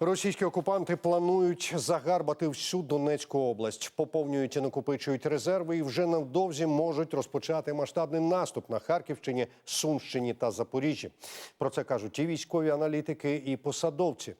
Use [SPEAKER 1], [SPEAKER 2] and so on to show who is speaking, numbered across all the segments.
[SPEAKER 1] Російські окупанти планують загарбати всю Донецьку область, поповнюють і накопичують резерви, і вже невдовзі можуть розпочати масштабний наступ на Харківщині, Сумщині та Запоріжжі. Про це кажуть і військові аналітики, і посадовці.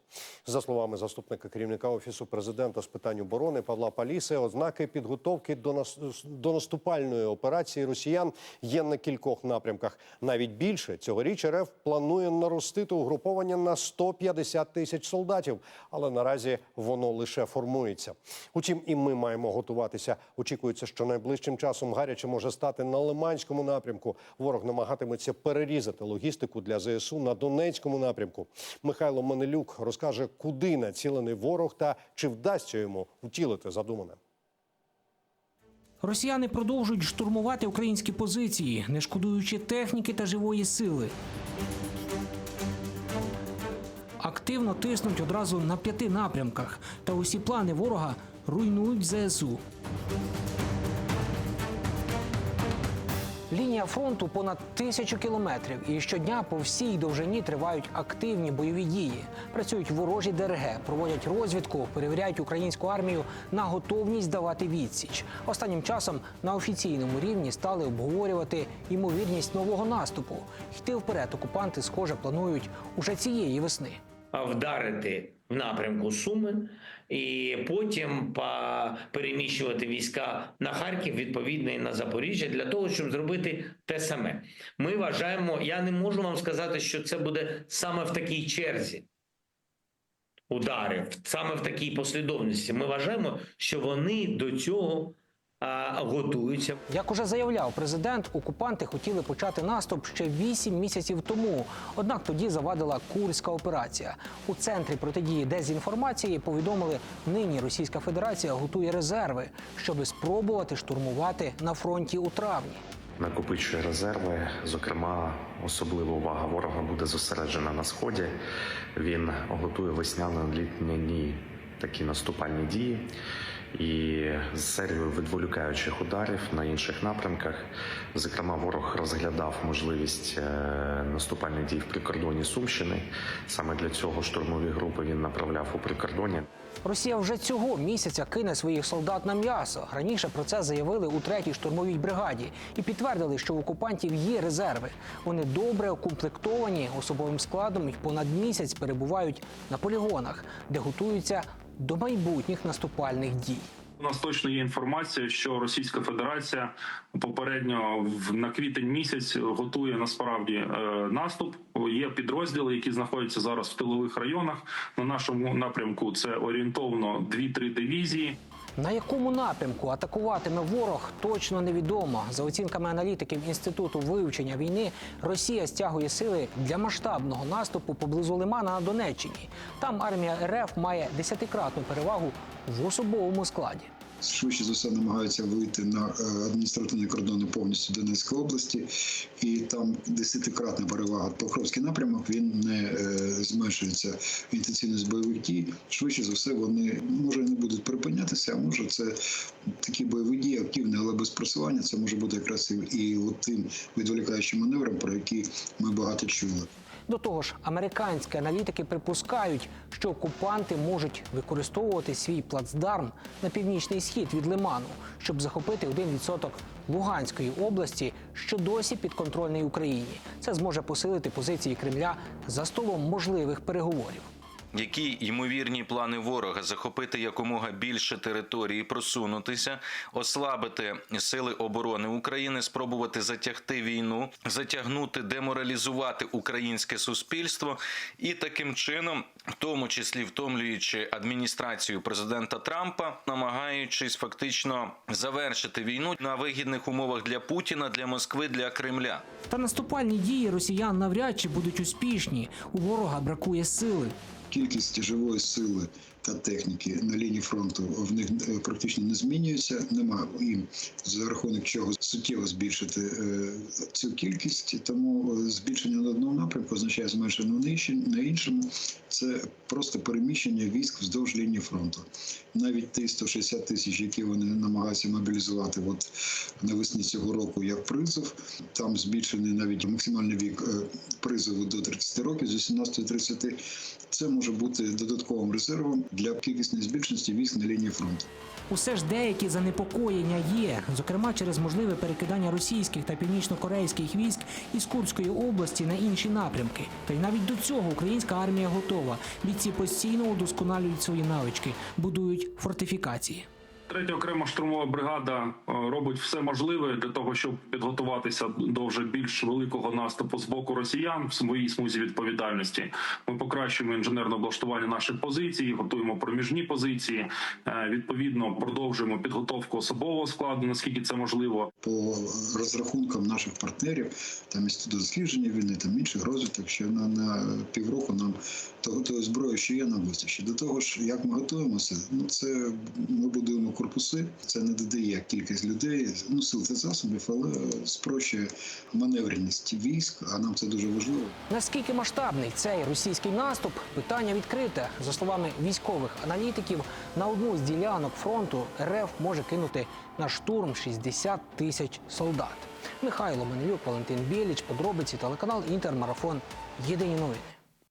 [SPEAKER 1] За словами заступника керівника офісу президента з питань оборони Павла Паліси, ознаки підготовки до нас до наступальної операції росіян є на кількох напрямках. Навіть більше цьогоріч РФ планує наростити угруповання на 150 тисяч солдатів, але наразі воно лише формується. Утім, і ми маємо готуватися. Очікується, що найближчим часом гаряче може стати на Лиманському напрямку. Ворог намагатиметься перерізати логістику для ЗСУ на Донецькому напрямку. Михайло Манелюк розкаже, куди націлений ворог та чи вдасться йому втілити задумане.
[SPEAKER 2] Росіяни продовжують штурмувати українські позиції, не шкодуючи техніки та живої сили. Активно тиснуть одразу на п'яти напрямках, та усі плани ворога руйнують ЗСУ. Лінія фронту понад тисячу кілометрів, і щодня по всій довжині тривають активні бойові дії. Працюють ворожі ДРГ, проводять розвідку, перевіряють українську армію на готовність давати відсіч. Останнім часом на офіційному рівні стали обговорювати ймовірність нового наступу. Йти вперед окупанти, схоже, планують уже цієї весни.
[SPEAKER 3] Вдарити в напрямку Суми і потім переміщувати війська на Харків, відповідно, і на Запоріжжя для того, щоб зробити те саме. Ми вважаємо, я не можу вам сказати, що це буде саме в такій черзі ударів, саме в такій послідовності. Ми вважаємо, що вони до цього готуються.
[SPEAKER 2] Як уже заявляв президент, окупанти хотіли почати наступ ще вісім місяців тому. Однак тоді завадила курська операція. У центрі протидії дезінформації повідомили, нині Російська Федерація готує резерви, щоби спробувати штурмувати на фронті у травні.
[SPEAKER 4] накопичує резерви. Зокрема, особлива увага ворога буде зосереджена на сході. Він готує весняно-літні такі наступальні дії. І з серією відволікаючих ударів на інших напрямках, зокрема, ворог розглядав можливість е, наступальних дій в прикордоні Сумщини. Саме для цього штурмові групи він направляв у прикордоні.
[SPEAKER 2] Росія вже цього місяця кине своїх солдат на м'ясо. Раніше про це заявили у третій штурмовій бригаді і підтвердили, що в окупантів є резерви. Вони добре укомплектовані особовим складом і понад місяць перебувають на полігонах, де готуються до майбутніх наступальних дій.
[SPEAKER 5] У нас точно є інформація, що Російська Федерація попередньо в на квітень місяць готує насправді е, наступ. Є підрозділи, які знаходяться зараз в тилових районах. На нашому напрямку це орієнтовно 2-3 дивізії.
[SPEAKER 2] На якому напрямку атакуватиме ворог, точно невідомо. За оцінками аналітиків інституту вивчення війни, Росія стягує сили для масштабного наступу поблизу Лимана на Донеччині. Там армія РФ має десятикратну перевагу в особовому складі.
[SPEAKER 6] Швидше за все намагаються вийти на е, адміністративні кордони повністю Донецької області, і там десятикратна перевага. Покровський напрямок він не е, зменшується в інтенсивність бойових дій. Швидше за все, вони може не будуть припинятися, а може це такі бойові дії активні, але без просування. Це може бути якраз і, от тим відволікаючим маневром, про які ми багато чули.
[SPEAKER 2] До того ж, американські аналітики припускають, що окупанти можуть використовувати свій плацдарм на північний схід від Лиману, щоб захопити 1% Луганської області, що досі підконтрольний Україні. Це зможе посилити позиції Кремля за столом можливих переговорів.
[SPEAKER 7] Які ймовірні плани ворога захопити якомога більше території, просунутися, ослабити сили оборони України, спробувати затягти війну, затягнути, деморалізувати українське суспільство і таким чином, в тому числі втомлюючи адміністрацію президента Трампа, намагаючись фактично завершити війну на вигідних умовах для Путіна, для Москви, для Кремля.
[SPEAKER 2] Та наступальні дії росіян навряд чи будуть успішні. У ворога бракує сили.
[SPEAKER 6] Кількість живої сили та техніки на лінії фронту в них е, практично не змінюється. Нема їм за рахунок чого суттєво збільшити е, цю кількість. Тому е, збільшення на одному напрямку означає зменшення на іншому-. Це просто переміщення військ вздовж лінії фронту. Навіть ті 160 тисяч, які вони намагаються мобілізувати, от навесні цього року як призов, там збільшений навіть максимальний вік призову до 30 років з 18 до 30. Це може бути додатковим резервом для кількісної збільшеності військ на лінії фронту.
[SPEAKER 2] Усе ж деякі занепокоєння є, зокрема через можливе перекидання російських та північно-корейських військ із Курської області на інші напрямки. Та й навіть до цього українська армія готова. Бійці постійно удосконалюють свої навички, будують фортифікації.
[SPEAKER 5] Третя окрема штурмова бригада е, робить все можливе для того, щоб підготуватися до вже більш великого наступу з боку росіян в своїй смузі відповідальності. Ми покращуємо інженерне облаштування наших позицій, готуємо проміжні позиції. Е, Відповідно, продовжуємо підготовку особового складу, наскільки це можливо.
[SPEAKER 6] По розрахункам наших партнерів, там інститут дослідження війни, там інших розвиток, що на, на півроку нам того, того зброї, що є, нам вистачить. До того ж, як ми готуємося, ну це ми будуємо корпуси. Це не додає кількість людей, ну сил та засобів, але спрощує маневреність військ. А нам це дуже важливо.
[SPEAKER 2] Наскільки масштабний цей російський наступ? Питання відкрите. За словами військових аналітиків, на одну з ділянок фронту РФ може кинути на штурм 60 тисяч солдат. Михайло Манилюк, Валентин Біліч, подробиці телеканал Інтермарафон. Єдині новини.